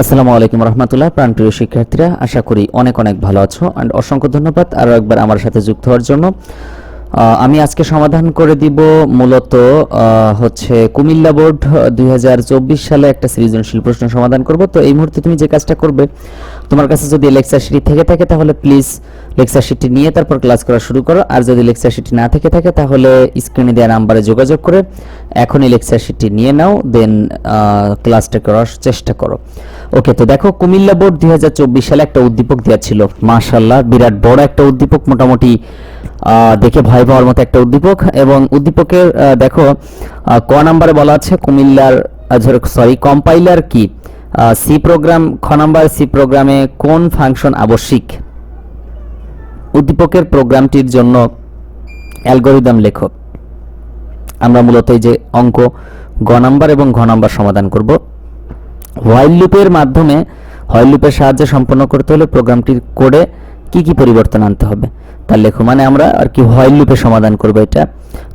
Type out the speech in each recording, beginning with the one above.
আসসালামু আলাইকুম রহমতুল্লাহ, প্রাণপ্রিয় শিক্ষার্থীরা, আশা করি অনেক অনেক ভালো আছো অ্যান্ড অসংখ্য ধন্যবাদ আরও একবার আমার সাথে যুক্ত হওয়ার জন্য। আমি আজকে সমাধান করে দিব মূলত হচ্ছে কুমিল্লা বোর্ড দুই হাজার চব্বিশ সালে একটা সৃজনশীল প্রশ্ন সমাধান করব। তো এই মুহূর্তে তুমি যে কাজটা করবে তোমার কাছে যদি লেকচার শিট থেকে থাকে, তাহলে প্লিজ লেকচার শিটটি নিয়ে তারপর ক্লাস করা শুরু করো। আর যদি লেকচার শিটটি না থেকে থাকে, তাহলে স্ক্রিনে দেওয়া নাম্বারে যোগাযোগ করে এখনই লেকচার শিটটি নিয়ে নাও দেন ক্লাসটা করার চেষ্টা করো। ওকে তো দেখো, কুমিল্লা বোর্ড দুই হাজার চব্বিশ সালে একটা উদ্দীপক দেওয়া ছিল। মাশাল্লাহ বিরাট বড় একটা উদ্দীপক, মোটামুটি দেখে ভয় পাওয়ার মতো একটা উদ্দীপক। এবং উদ্দীপকের দেখো ক নাম্বারে বলা আছে, কুমিল্লার সরি কম্পাইলার কি? সি প্রোগ্রাম খ নাম্বার সি প্রোগ্রামে কোন ফাংশন আবশ্যিক? উদ্দীপকের প্রোগ্রামটির জন্য অ্যালগোরিদম লেখো আমরা মূলত এই যে অঙ্ক, গ নাম্বার এবং ঘ নাম্বার সমাধান করব। হোয়াইল লুপের মাধ্যমে হোয়াইল লুপের সাহায্যে সম্পন্ন করতে হলে প্রোগ্রামটির কোডে কি কি পরিবর্তন আনতে হবে? তার লেখো মানে আমরা আর কি হোয়াইল লুপে সমাধান করব এটা।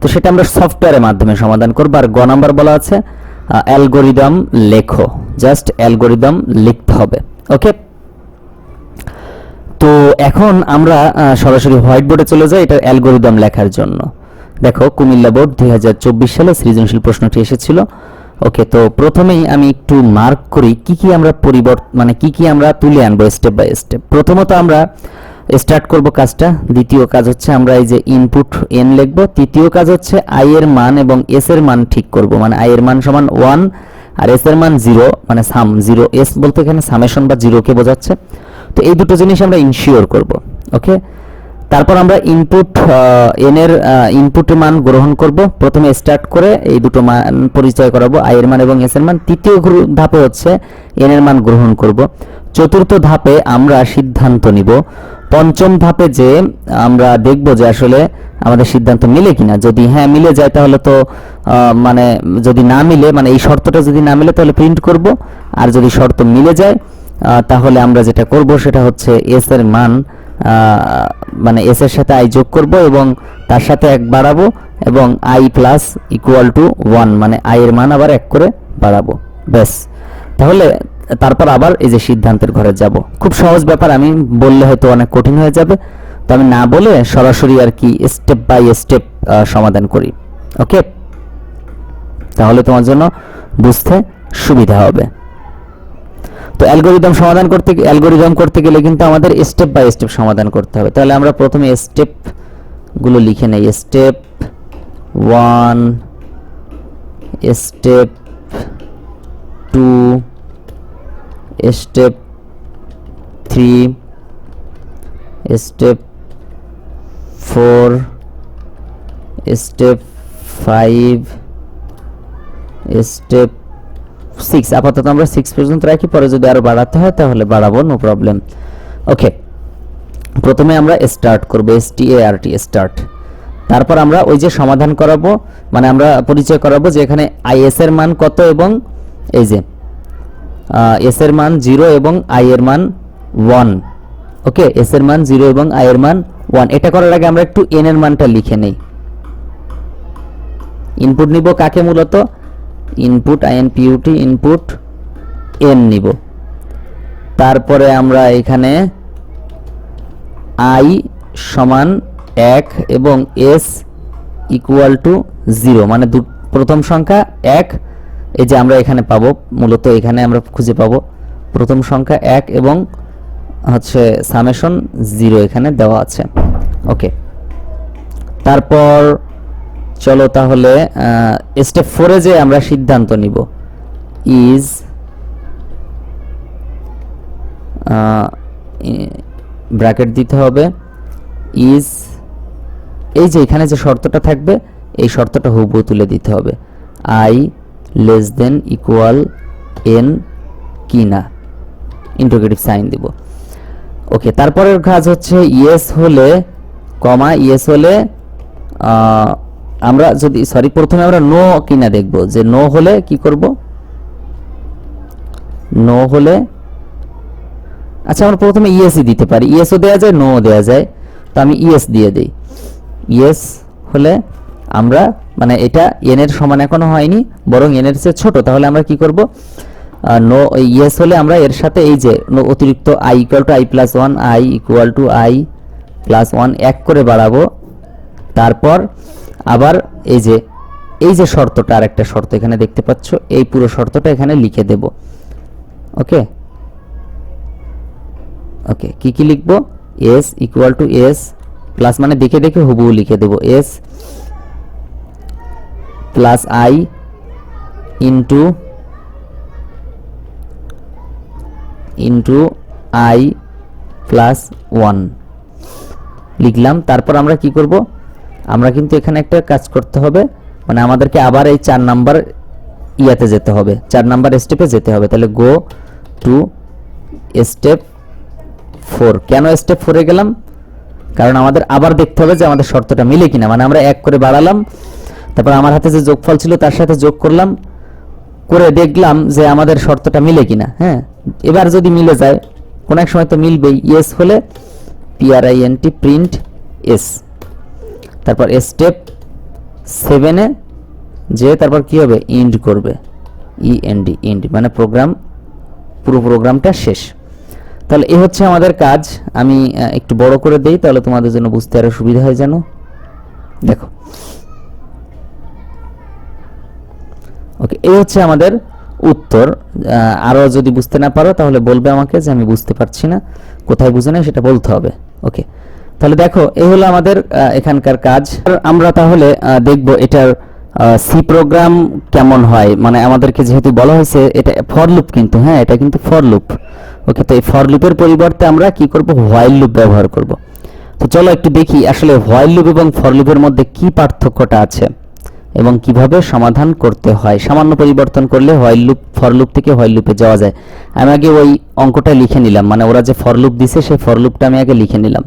তো সেটা আমরা সফটওয়্যারের মাধ্যমে সমাধান করব। আর গ নাম্বার বলা আছে অ্যালগোরিদম লেখো। জাস্ট অ্যালগোরিদম লিখতে হবে, ওকে? তো এখন আমরা সরাসরি হোয়াইট বোর্ডে চলে যাই, এটা অ্যালগোরিদম লেখার জন্য। দেখো, কুমিল্লা বোর্ড দুই হাজার চব্বিশ সালে সৃজনশীল প্রশ্নটি এসেছিল। ওকে, তো প্রথমেই আমি একটু মার্ক করি, কি কি আমরা পরিবর্তন মানে কি কি আমরা তুলে আনব স্টেপ বাই স্টেপ প্রথমত আমরা স্টার্ট করব কাজটা। দ্বিতীয় কাজ হচ্ছে আমরা এই যে ইনপুট এন লিখব। তৃতীয় কাজ হচ্ছে আই এর মান এবং এস এর মান ঠিক করব। মানে আই এর মান সমান ওয়ান আর এস এর মান জিরো মানে সাম জিরো এস বলতে এখানে সামেশন বা জিরোকে বোঝাচ্ছে। তো এই দুটো জিনিস আমরা ইনশিওর করব ওকে তারপর আমরা ইনপুট এন এর ইনপুটের মান গ্রহণ করব। প্রথমে স্টার্ট করে এই দুটো মান পরিচয় করাবো আই এর মান এবং এস এর মান। তৃতীয় ধাপে হচ্ছে এন এর মান গ্রহণ করব। চতুর্থ ধাপে আমরা সিদ্ধান্ত নিব পঞ্চম ধাপে যে আমরা দেখব যে আসলে আমাদের সিদ্ধান্ত মিলে কিনা। যদি হ্যাঁ মিলে যায় তাহলে তো মানে যদি না মিলে মানে এই শর্তটা যদি না মিলে তাহলে প্রিন্ট করব। আর যদি শর্ত মিলে যায় তাহলে আমরা যেটা করব সেটা হচ্ছে এস এর মান মানে এস এর সাথে আই যোগ করব এবং তার সাথে এক বাড়াবো এবং I plus equal to one মানে আই এর মান আবার এক করে বাড়াবো। ব্যাস। তাহলে তারপর আবার এই যে সিদ্ধান্তের ঘরে যাব। খুব সহজ ব্যাপার, আমি বললে হয়তো অনেক কঠিন হয়ে যাবে। তো আমি না বলে সরাসরি আর কি স্টেপ বাই স্টেপ সমাধান করি। ওকে? তাহলে তোমার জন্য বুঝতে সুবিধা হবে। তো অ্যালগোরিদম সমাধান করতে, অ্যালগোরিদম করতে গেলে কিন্তু আমাদের স্টেপ বাই স্টেপ সমাধান করতে হবে। তাহলে আমরা প্রথমে স্টেপগুলো লিখে নেই। Step one step two step three step four step five step six আপাতত আমরা সিক্স পর্যন্ত রাখি, পরে যদি আরও বাড়াতে হয় তাহলে বাড়াবো নো প্রবলেম ওকে প্রথমে আমরা স্টার্ট করব এস টি এ আর টি স্টার্ট তারপর আমরা ওই যে সমাধান করাবো মানে আমরা পরিচয় করাবো যে এখানে আইএস এর মান কত এবং এই যে এস এর মান জিরো এবং আই এর মান ওয়ান ওকে এস এর মান জিরো এবং আই এর মান ওয়ান এটা করার আগে আমরা একটু এন এর মানটা লিখে নেই। ইনপুট নিব কাকে মূলত? Input I N P U T input N নিব। তারপরে আমরা এখানে আই সমান এক এবং এস ইকুয়াল টু জিরো মানে প্রথম সংখ্যা এক এই যে আমরা এখানে পাবো, মূলত এখানে আমরা খুঁজে পাবো। প্রথম সংখ্যা এক এবং হচ্ছে সামেশন জিরো এখানে দেওয়া আছে। ওকে তারপর চলো তাহলে স্টেপ ফোরে যে আমরা সিদ্ধান্ত নিব ইজ ব্র্যাকেট দিতে হবে। ইজ এই যে এখানে যে শর্তটা থাকবে, এই শর্তটা হুবহু তুলে দিতে হবে। I less than equal N কি না ইন্টোগ্রেটিভ সাইন দিব। ওকে তারপরের কাজ হচ্ছে ইয়েস হলে কমা ইয়েস হলে আমরা যদি সরি প্রথমে আমরা নো কিনা দেখব। যে নো হলে কি করব? নো হলে আচ্ছা আমরা প্রথমে ইএসই দিতে পারি। ইএসও দেওয়া যায় নো দেওয়া যায়। তো আমি ইএস দিয়ে দিই। ইয়েস হলে আমরা মানে এটা এন এর সমান এখনও হয়নি, বরং এন এর চেয়ে ছোট। তাহলে আমরা কি করব? নো ইয়েস হলে আমরা এর সাথে এই যে অতিরিক্ত I equal to I plus one I equal to I plus one এক করে বাড়াবো। তারপর আবার এই যে এই যে শর্তটা আর একটা শর্ত এখানে দেখতে পাচ্ছ, এই পুরো শর্তটা এখানে লিখে দেব। ওকে? ওকে, কি কি লিখব? S equal to S plus মানে দেখে দেখে হুবহু লিখে দেব। S plus I into into I plus one লিখলাম, তারপর আমরা কি করব? আমরা কিন্তু এখানে একটা কাজ করতে হবে মানে আমাদেরকে আবার এই চার নাম্বার ইয়াতে যেতে হবে, চার নাম্বার স্টেপে যেতে হবে। তাহলে গো টু স্টেপ ফোর কেন স্টেপ ফোরে গেলাম? কারণ আমাদের আবার দেখতে হবে যে আমাদের শর্তটা মিলে কিনা। মানে আমরা এক করে বাড়ালাম তারপর আমার হাতে যে যোগফল ছিল, তার সাথে যোগ করলাম, করে দেখলাম যে আমাদের শর্তটা মিলে কিনা হ্যাঁ? এবার যদি মিলে যায়, কোনো এক সময় তো মিলবেই ইয়েস হলে P R I N T print S তারপর স্টেপ সেভেনে যে, তারপর কি হবে? ইন্ড করবে। ইএনডি ইন্ড মানে প্রোগ্রাম পুরো প্রোগ্রামটা শেষ। তাহলে এ হচ্ছে আমাদের কাজ। আমি একটু বড় করে দেই, তাহলে তোমাদের জন্য বুঝতে আরও সুবিধা হয় যেন। দেখো ওকে এই হচ্ছে আমাদের উত্তর। আহ, আরও যদি বুঝতে না পারো তাহলে বলবে আমাকে যে আমি বুঝতে পারছি না। কোথায় বুঝে না সেটা বলতে হবে। ওকে তাহলে দেখো এই হলো আমাদের এখানকার কাজ। আমরা তাহলে দেখব এটার সি প্রোগ্রাম কেমন হয়। মানে আমাদেরকে যেহেতু বলা হয়েছে এটা ফর লুপ কিন্তু হ্যাঁ এটা কিন্তু ফর লুপ ওকে তো এই ফর লুপের পরিবর্তে আমরা কি করব? হোয়াইল লুপ ব্যবহার করব। তো চলো একটু দেখি আসলে হোয়াইল লুপ এবং ফর লুপের মধ্যে কি পার্থক্যটা আছে। এবং কীভাবে সমাধান করতে হয়। সামান্য পরিবর্তন করলে হোয়াইল লুপ ফর লুপ থেকে হোয়াইল লুপে যাওয়া যায়। আমি আগে ওই অঙ্কটা লিখে নিলাম মানে ওরা যে ফর লুপ দিছে, সেই ফর লুপটা আমি আগে লিখে নিলাম।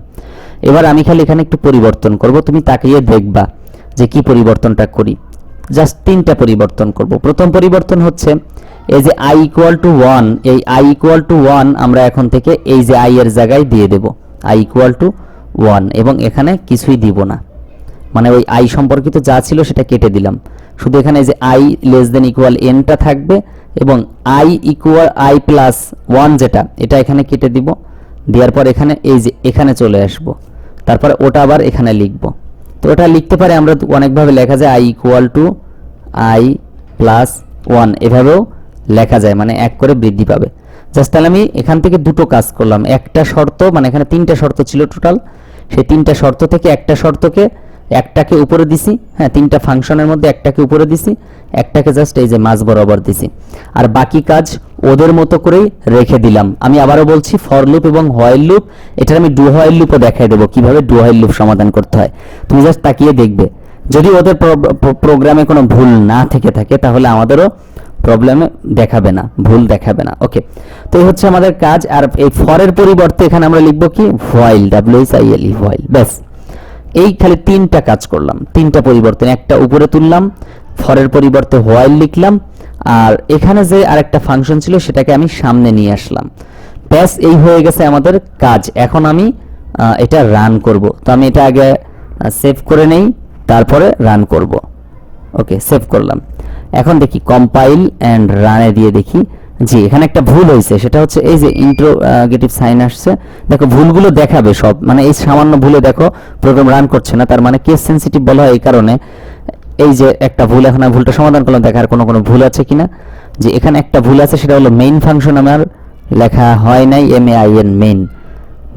এবার আমি খালি এখানে একটু পরিবর্তন করব, তুমি তাকিয়ে দেখবা যে কি পরিবর্তনটা করি। জাস্ট তিনটা পরিবর্তন করব। প্রথম পরিবর্তন হচ্ছে, এই যে আই ইকুয়াল টু ওয়ান এই আই ইকুয়াল টু ওয়ান আমরা এখন থেকে এই যে আই এর জায়গায় দিয়ে দেব। আই ইকুয়াল টু ওয়ান এবং এখানে কিছুই দিব না। মানে ওই আই সম্পর্কিত যা ছিল সেটা কেটে দিলাম। শুধু এখানে যে আই লেস দেন ইকুয়াল এনটা থাকবে এবং I equal I plus one যেটা, এটা এখানে কেটে দিব। দেওয়ার পর এখানে এই যে এখানে চলে আসব। তারপরে ওটা আবার এখানে লিখব। তো ওটা লিখতে পারে আমরা অনেকভাবে লেখা যায় I equal to I plus one এভাবেও লেখা যায় মানে এক করে বৃদ্ধি পাবে। জাস্ট তাহলে আমি এখান থেকে দুটো কাজ করলাম। একটা শর্ত মানে এখানে তিনটা শর্ত ছিল টোটাল সেই তিনটা শর্ত থেকে একটা শর্তকে একটাকে উপরে দিছি হ্যাঁ তিনটা ফাংশনের মধ্যে একটাকে উপরে দিছি, একটাকে জাস্ট এই যে মাঝ বরাবর দিছি। আর বাকি কাজ ওদের মতো করেই রেখে দিলাম। আমি আবারও বলছি ফর লুপ এবং হোয়াইল লুপ এটার আমি ডু হোয়াইল লুপও দেখাই দেবো, কীভাবে ডু হোয়াইল লুপ সমাধান করতে হয়। তুমি জাস্ট তাকিয়ে দেখবে। যদি ওদের প্রোগ্রামে কোনো ভুল না থেকে থাকে, তাহলে আমাদেরও প্রবলেমে দেখাবে না, ভুল দেখাবে না। ওকে তো এই হচ্ছে আমাদের কাজ। আর এই ফরের পরিবর্তে এখানে আমরা লিখব কি? While W I L E while ব্যাস। এই খালি তিনটা কাজ করলাম। তিনটা পরিবর্তন, একটা উপরে তুললাম, ফরের পরিবর্তে হোয়াইল লিখলাম, আর এখানে যে আরেকটা ফাংশন ছিল সেটাকে আমি সামনে নিয়ে আসলাম। ব্যাস, এই হয়ে গেছে আমাদের কাজ। এখন আমি এটা রান করব। তো আমি এটা আগে সেভ করে নেই, তারপরে রান করব। ওকে সেভ করলাম। এখন দেখি কম্পাইল অ্যান্ড রানে দিয়ে দেখি। জি, এখানে একটা ভুল হয়েছে। সেটা হচ্ছে এই যে ইন্ট্রোগেটিভ সাইন আসছে। দেখো, ভুলগুলো দেখাবে সব। মানে এই সামান্য ভুলে দেখো প্রোগ্রাম রান করছে না। তার মানে কেস সেনসিটিভ বলা হয় এই কারণে। এই যে একটা ভুল, এখন ভুলটা সমাধান করলাম। দেখার কোনো কোনো ভুল আছে কিনা? যে এখানে একটা ভুল আছে, সেটা হলো মেইন ফাংশন আমার লেখা হয় নাই M A I N main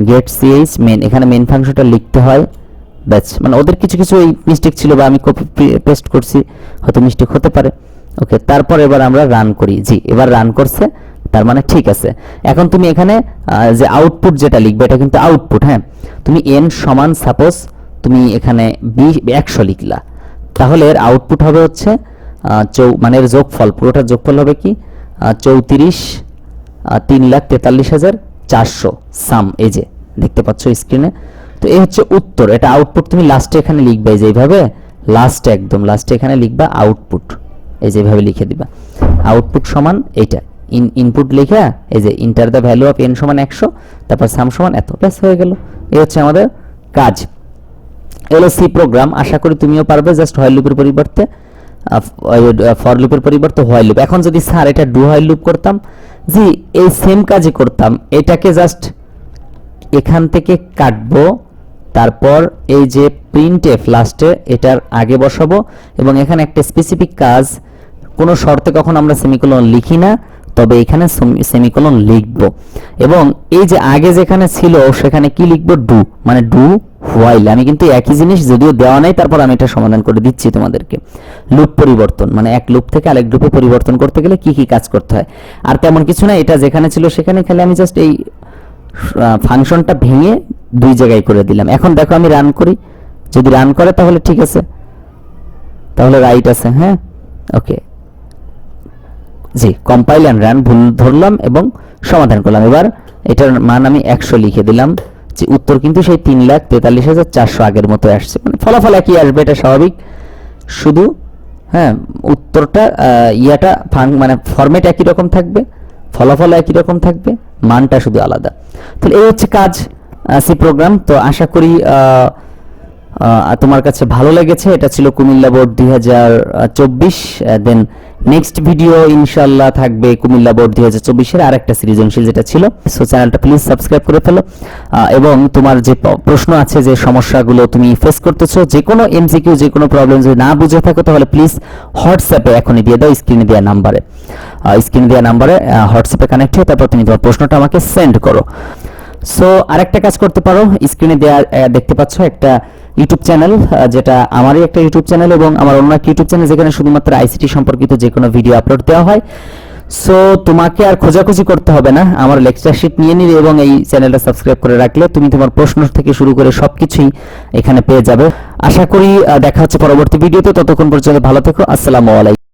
get C H main এখানে মেইন ফাংশনটা লিখতে হয়। ব্যাচ মানে ওদের কিছু কিছু এই মিস্টেক ছিল বা আমি কপি পেস্ট করছি। হয়তো মিস্টেক হতে পারে। ওকে তারপর এবার আমরা রান করি। জি, এবার রান করছে, তার মানে ঠিক আছে। এখন তুমি এখানে যে আউটপুট যেটা লিখবে, এটা কিন্তু আউটপুট হ্যাঁ? তুমি এন সমান সাপোজ তুমি এখানে বি একশো লিখলা। তাহলে এর আউটপুট হবে হচ্ছে চৌ মানে এর যোগফল পুরোটা যোগফল হবে কি? চৌত্রিশ তিন লাখ তেতাল্লিশ হাজার চারশো সাম এই যে, দেখতে পাচ্ছ স্ক্রিনে তো এই হচ্ছে উত্তর, এটা আউটপুট তুমি লাস্টে এখানে লিখবে যে এইভাবে লাস্টে একদম লাস্টে এখানে লিখবা আউটপুট এই যে এইভাবে লিখে দিবা। আউটপুট সমান এইটা। ইন ইনপুট লিখে, এই যে enter the value of N সমান একশো, তারপর সাম সমান এত, ব্যাস হয়ে গেল। এই হচ্ছে আমাদের কাজ। এলো সি প্রোগ্রাম আশা করি তুমিও পারবে জাস্ট হোয়াইল লুপের পরিবর্তে ফর লুপের পরিবর্তে হোয়াইল লুপ এখন যদি স্যার এটা ডু হোয়াইল লুপ করতাম, জি, এই সেম কাজই করতাম। এটাকে জাস্ট এখান থেকে কাটবো তারপর এই যে প্রিন্ট লাস্টে এটার আগে বসাবো এবং এখানে একটা স্পেসিফিক কাজ, কোনো শর্তে কখন আমরা সেমিকোলন লিখি না, তবে এখানে সেমিকোলন লিখব। এবং এই যে আগে যেখানে ছিল, সেখানে কি লিখব? ডু মানে ডু হোয়াইল আমি কিন্তু একই জিনিস যদিও দেওয়া নাই, তারপর আমি এটা সমাধান করে দিচ্ছি তোমাদেরকে। লুপ পরিবর্তন মানে এক লুপ থেকে আরেক লুপে পরিবর্তন করতে গেলে কি কি কাজ করতে হয়। আর তেমন কিছু না, এটা যেখানে ছিল সেখানে খালি আমি জাস্ট এই ফাংশনটা ভেঙে দুই জায়গায় করে দিলাম। এখন দেখো আমি রান করি। যদি রান করে তাহলে ঠিক আছে। তাহলে রাইট আছে হ্যাঁ? ওকে জি কম্পাইল অ্যান্ড রান ভুল ধরলাম এবং সমাধান করলাম। এবার এটার মান আমি একশো লিখে দিলাম যে উত্তর কিন্তু সেই তিন লাখ তেতাল্লিশ হাজার চারশো আগের মতো আসছে। মানে ফলাফল একই আসবে, এটা স্বাভাবিক। শুধু হ্যাঁ উত্তরটা ইয়াটা ফাং- মানে ফরম্যাট একই রকম থাকবে, ফলাফল একই রকম থাকবে, মানটা শুধু আলাদা। তাহলে এই হচ্ছে কাজ। সি প্রোগ্রাম তো আশা করি তোমার কাছে ভালো লেগেছে। এটা ছিল কুমিল্লা বোর্ড দুই হাজার চব্বিশ। দেন নেক্সট ভিডিও ইনশাল্লাহ থাকবে কুমিল্লা বোর্ড দুই হাজার চব্বিশের আর একটা সৃজনশীল যেটা ছিল। সো চ্যানেলটা প্লিজ সাবস্ক্রাইব করে ফেলো। এবং তোমার যে প্রশ্ন আছে যে সমস্যাগুলো তুমি ফেস করতেছো, যে কোনো এমসিকিউ যে কোনো প্রবলেম যদি না বুঝে থাকো, তাহলে প্লিজ হোয়াটসঅ্যাপে এখনই দিয়ে দাও স্ক্রিনে দেওয়া নাম্বারে স্ক্রিনে দেওয়া নাম্বারে হোয়াটসঅ্যাপে কানেক্ট হয়ে তারপর তুমি তোমার প্রশ্নটা আমাকে সেন্ড করো। সো আরেকটা কাজ করতে পারো। স্ক্রিনে দেখতে পাচ্ছ একটা ইউটিউব চ্যানেল যেটা আমারই একটা ইউটিউব চ্যানেল এবং আমার অন্য একটা ইউটিউব চ্যানেল যেখানে শুধুমাত্র আইসিটি সম্পর্কিত যে কোনো ভিডিও আপলোড দেওয়া হয়। সো তোমাকে আর খোঁজাখুঁজি করতে হবে না। আমার লেকচার শিট নিয়ে নিলে এবং এই চ্যানেলটা সাবস্ক্রাইব করে রাখলে তুমি তোমার প্রশ্ন থেকে শুরু করে সবকিছুই এখানে পেয়ে যাবে। আশা করি দেখা হচ্ছে পরবর্তী ভিডিওতে ততক্ষণ পর্যন্ত ভালো থেকো। আসসালামু আলাইকুম।